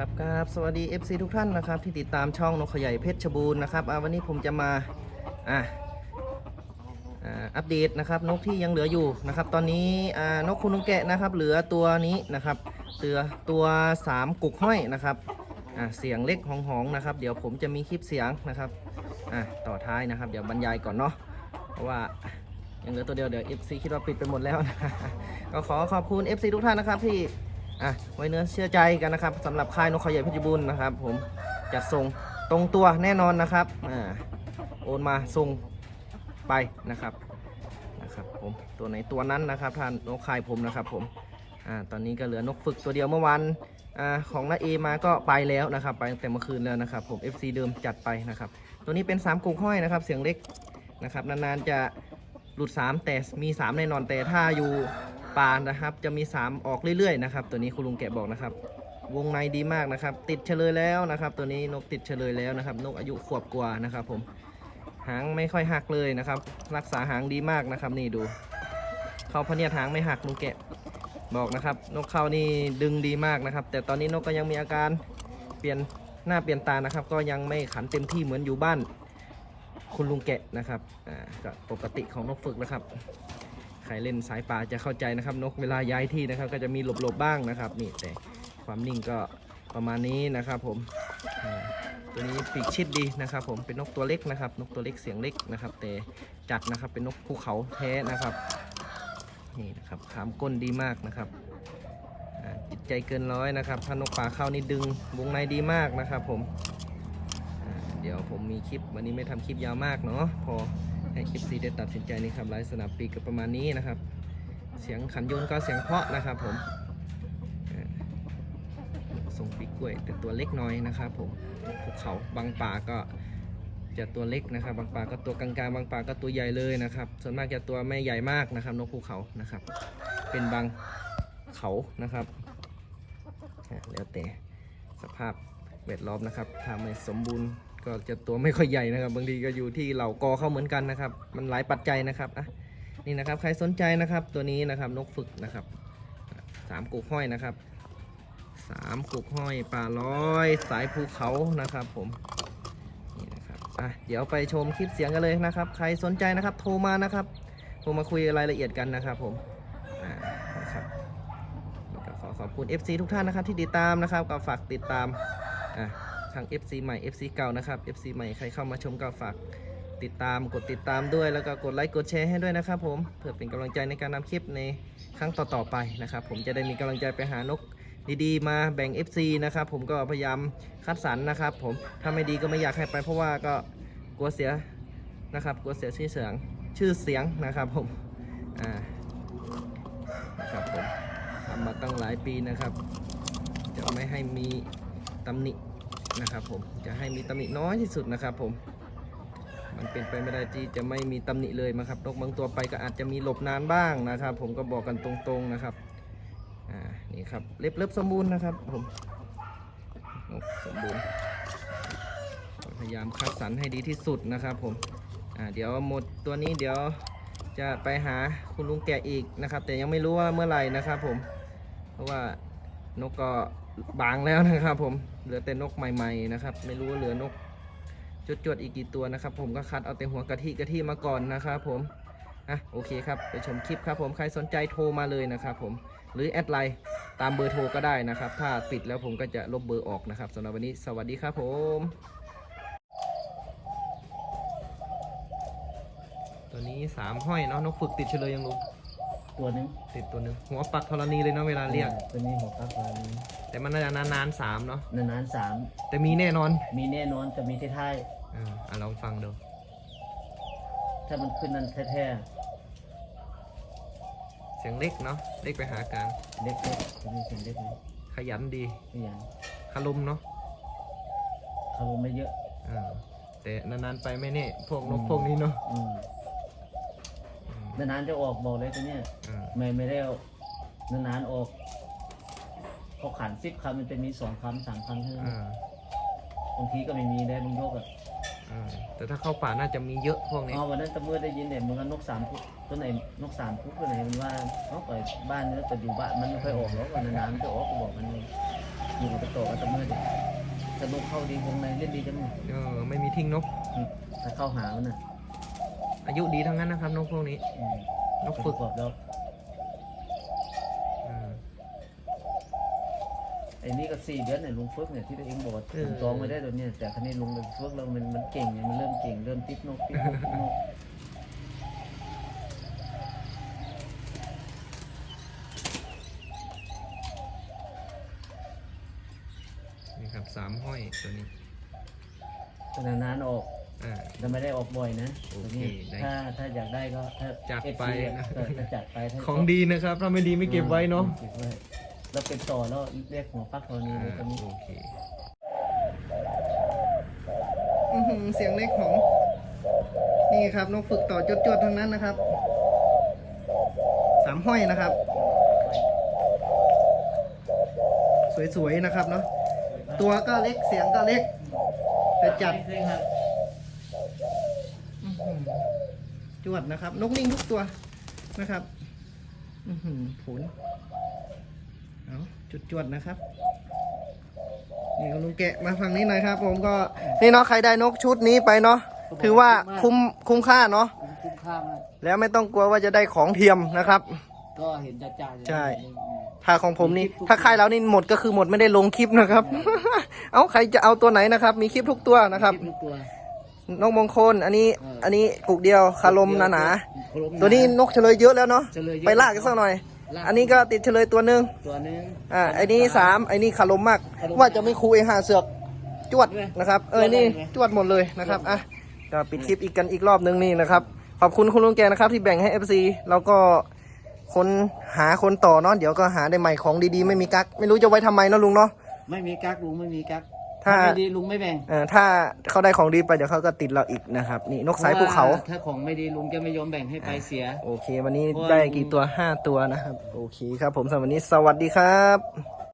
ครับครับสวัสดี FC ทุกท่านนะครับ ที่ติดตามช่องนกขยายเพชรบูรณ์นะครับวันนี้ผมจะมาอะอัปเดตนะครับนกที่ยังเหลืออยู่นะครับ ตอนนี้นกคุณนกแกะนะครับ เหลือตัวนี้นะครับเตือตัวสามกุกห้อยนะครับเสียงเล็กหองๆนะครับ เดี๋ยวผมจะมีคลิปเสียงนะครับต่อท้ายนะครับ เดี๋ยวบรรยายก่อนเนาะเพราะว่ายังเหลือตัวเดียวเดี๋ยว FC คิดว่าปิดไปหมดแล้วนะก็ขอขอบคุณ FC ทุกท่านนะครับที่ อะไว้เนื้อเชื่อใจกันนะครับสำหรับค่ายนกเขาใหญ่เพชรบูรณ์นะครับ ผมจะส่งตรงตัวแน่นอนนะครับอ่าโอนมาส่งไปนะครับนะครับผมตัวไหนตัวนั้นนะครับท่านนกค่ายผมนะครับผมอ่าตอนนี้ก็เหลือนกฝึกตัวเดียวเมื่อวานอ่าของน้าเอมาก็ไปแล้วนะครับ ไปตั้งแต่เมื่อคืนแล้วนะครับ ผม FC เดิมจัดไปนะครับ ตัวนี้เป็น3กุกห้อยนะครับ เสียงเล็กนะครับนานๆจะหลุด 3 แต่มี 3 แน่นอนแต่ถ้าอยู่ ปานนะครับ จะมี 3 ออกเรื่อยๆนะครับ ตัวนี้คุณลุงแกะบอกนะครับ วงในดีมากนะครับ ติดเฉลยแล้วนะครับ ตัวนี้นกติดเฉลยแล้วนะครับ นกอายุขวบกว่านะครับ ผมหางไม่ค่อยหักเลยนะครับ รักษาหางดีมากนะครับ นี่ดู เขาพเนียดหางไม่หักลุงแกะบอกนะครับ นกเข้านี่ดึงดีมากนะครับ แต่ตอนนี้นกก็ยังมีอาการเปลี่ยนหน้าเปลี่ยนตานะครับ ก็ยังไม่ขันเต็มที่เหมือนอยู่บ้านคุณลุงแกะนะครับอ่าก็ปกติของนกฝึกนะครับ รเล่นสายป่าจะเข้าใจนะครับ นกเวลาย้ายที่นะครับ ก็จะมีหลบๆบ้างนะครับนี่แต่ความนิ่งก็ประมาณนี้นะครับ ผมตัวนี้ปีกชิดดีนะครับ ผมเป็นนกตัวเล็กนะครับ นกตัวเล็กเสียงเล็กนะครับ แต่จัดนะครับเป็นนกภูเขาแท้นะครับนี่นะครับขามก้นดีมากนะครับจิตใจเกินร้อยนะครับถ้านกป่าเข้านี่ดึงวงในดีมากนะครับ ผมเดี๋ยวผมมีคลิปวันนี้ไม่ทำคลิปยาวมากเนาะพอ ให้คลิปซีได้ตัดสินใจนี่ครับไลฟ์สนามปีกก็ประมาณนี้นะครับ เสียงขันยนก็เสียงเพาะนะครับผมส่งปีกกล้วยแต่ตัวเล็กน้อยนะครับผมภูเขาบางป่าก็จะตัวเล็กนะครับ บางป่าก็ตัวกลางๆ บางป่าก็ตัวใหญ่เลยนะครับ ส่วนมากจะตัวไม่ใหญ่มากนะครับนกภูเขานะครับ เป็นบางเขานะครับแล้วแต่สภาพแวดล้อมนะครับถ้าไม่สมบูรณ์ ก็จะตัวไม่ค่อยใหญ่นะครับ บางทีก็อยู่ที่เหล่ากอเข้าเหมือนกันนะครับ มันหลายปัจจัยนะครับอะนี่นะครับใครสนใจนะครับตัวนี้นะครับนกฝึกนะครับสามกุกห้อยนะครับสามกุกห้อยป่าร้อย สายภูเขานะครับ ผมนี่นะครับอะเดี๋ยวไปชมคลิปเสียงกันเลยนะครับ ใครสนใจนะครับ โทรมานะครับโทรมาคุยรายละเอียดกันนะครับ ผมอ่านะครับขอขอบคุณ FC ทุกท่านนะครับที่ติดตามนะครับก็ฝากติดตามอะ ทาง FC ใหม่ FC เก่านะครับ FC ใหม่ใครเข้ามาชมก็ฝากติดตามกดติดตามด้วยแล้วก็กดไลค์กดแชร์ให้ด้วยนะครับผมเพื่อเป็นกำลังใจในการนำคลิปในครั้งต่อๆไปนะครับผมจะได้มีกำลังใจไปหานกดีๆ มาแบ่ง FC นะครับผมก็พยายามคัดสรรนะครับผมถ้าไม่ดีก็ไม่อยากให้ไปเพราะว่าก็กลัวเสียนะครับกลัวเสียชื่อเสียงชื่อเสียงนะครับผมอ่านะครับผมทำมาตั้งหลายปีนะครับ จะไม่ให้มีตำหนิ นะครับผมจะให้มีตำหนิน้อยที่สุดนะครับผม มันเป็นไปไม่ได้ที่จะไม่มีตำหนิเลยนะครับนกบางตัวไปก็อาจจะมีหลบนานบ้างนะครับ ผมก็บอกกันตรงๆนะครับอ่านี่ครับเล็บเล็บสมบูรณ์นะครับผมนกสมบูรณ์พยายามคัดสรรให้ดีที่สุดนะครับผมอ่าเดี๋ยวหมดตัวนี้เดี๋ยวจะไปหาคุณลุงแกะอีกนะครับ แต่ยังไม่รู้ว่าเมื่อไหร่นะครับผมเพราะว่า นกก็บางแล้วนะครับ ผมเหลือแต่นกใหม่ ๆนะครับ ไม่รู้ว่าเหลือนกจดๆอีกกี่ตัวนะครับ ผมก็คัดเอาแต่หัวกะทิกะทิมาก่อนนะครับผมอะโอเคครับไปชมคลิปครับ ผมใครสนใจโทรมาเลยนะครับ ผมหรือแอดไลน์ตามเบอร์โทรก็ได้นะครับ ถ้าปิดแล้วผมก็จะลบเบอร์ออกนะครับสำหรับวันนี้สวัสดีครับผมตัวนี้สามห้อยเนาะนกฝึกติดเฉลยยังรู้ ตัวหนึงติดตัวหนึ่งหัวปักธรณีเลยเนาะเวลาเรียก ตัวนี้หัวปลาปลานี้แต่มันน่าจะนานๆสามเนาะนานๆสามแต่มีแน่นอนมีแน่นอนจะมีท้ายอ่าอะลองฟังดู ๆถ้ามันขึ้นนั่นแท้เสียงเล็กเนาะเล็กไปหาการๆเล็กๆจะมีเสียงเล็กไหมขยันดีไม่อย่างคารุมเนาะเขาลงไม่เยอะ อ่าแต่นานๆไปไม่แน่พวกนกอืมพวกนี้เนาะอืมอืม นานๆจะออกบอกเลยตัวเนี้ยอ่าไม่ไม่ได้เอานานๆออกพอขันสิบคำมันจะมีสองคำสามคำเท่านั้นอ่าบางทีก็ไม่มีได้บางโยกอะอ่าแต่ถ้าเข้าป่าน่าจะมีเยอะพวกนี้อ๋อวันนั้นตะมือได้ยินเนี่ยมึงก็นกสามพุกตัวไหนนกสามพุกตัวไหนมันว่าเขาปล่อยบ้านเนื้อแต่อยู่บ้านมันไม่ค่อยออกหรอกวันนานๆมันจะออกก็บอกมันเลยอลุงเอาไปต่อกับตะเมื่อดิถ้านกเข้าดีวงในเล่นดีจังเลยเออ ไม่มีทิ้งนกอืมถ้าเข้าหามันน่ะ อายุดีทั้งนั้นนะครับนกพวกนี้ อืมนกฝึกประอบแล้วอ่าไอ้นี่ก็สี่เดือนเนี่ยลุงฝึกเนี่ยที่ตัวเองบอกว่าเออ ผมจองไม่ได้ตัวเนี้ยแต่ครั้นี้ลุงไปฝึกแล้วมันมันเก่งไงมันเริ่มเก่งเริ่มติดนกติดนกติดนกนี่ครับสามห้อยตัวนี้แต่นานๆออก อ่า จะไม่ได้ออกบ่อยนะโอตัวเคนี้ได้ถ้าถ้าอยากได้ก็ถ้าจัด FC ไปอะนะ เออถ้าจัดไปถ้าของดีนะครับ ถ้าไม่ดีไม่เก็บไว้เนาะเก็บไว้แล้วเป็นต่อแล้วเรียกหัวปักตัวนี้อ่าตัวนี้โอเค อื้อหือเสียงเล็กของ นี่ครับนกฝึกต่อจดๆทั้งนั้นนะครับ สามห้อยนะครับ สวยๆนะครับเนาะตัวก็เล็กเสียงก็เล็กแต่จัดใช่ครับอื้อหือ จวดนะครับ นกนิ่งทุกตัวนะครับอือหือผลเอาจุดจวดนะครับนี่คุณลุงแกะมาฝั่งนี้หน่อยครับ ผมก็นี่เนาะใครได้นกชุดนี้ไปเนาะถือว่าคุ้มคุ้มค่าเนาะคุ้มค่ามากแล้วไม่ต้องกลัวว่าจะได้ของเทียมนะครับ ก็เห็นจ่าๆใช่ถ้าของผมนี่ถ้าค่ายแล้วนี่หมดก็คือหมดไม่ได้ลงคลิปนะครับ เอาใครจะเอาตัวไหนนะครับ มีคลิปทุกตัวนะครับทุกตัว นกมงคล อันนี้ เอออัอันนี้กุกเดียวคารมหนาคารมๆตัวนี้นกเฉลยเยอะแล้วเนาะ เฉลยเยอะไปลากกันสักหน่อย ลาก อันนี้ก็ติดเฉลยตัวหนึ่งตัวหนึง อ่าไอ้นี้สามไอ้นี่คารมมาก คารมว่าจะไม่คูเอหาเสือก จวดด้วยนะครับ เออ จวดนี่ได้ไหม จวดหมดเลยนะครับ อะก็ปิดคลิปอีกกันอีกรอบนึงนี่นะครับ ขอบคุณคุณลุงแกนะครับที่แบ่งให้ FC แล้วก็คนหาคนต่อเนาะ เดี๋ยวก็หาได้ใหม่ของดีๆ ไม่มีกัก ไม่รู้จะไว้ทำไมเนาะลุงเนาะ ไม่มีกักลุงไม่มีกัก ถ้าไม่ดีลุงไม่แบ่งเออถ้าเขาได้ของดีไปเดี๋ยวเขาก็ติดเราอีกนะครับ นี่นกสายภูเขาพระว่ถ้าของไม่ดีลุงจะไม่ยอมแบ่งให้ไปเสีย โอเค วันนี้เพราะว่าได้กี่ตัว5ตัวนะครับ โอเคครับ ผมสำหรับวันนี้สวัสดีครับ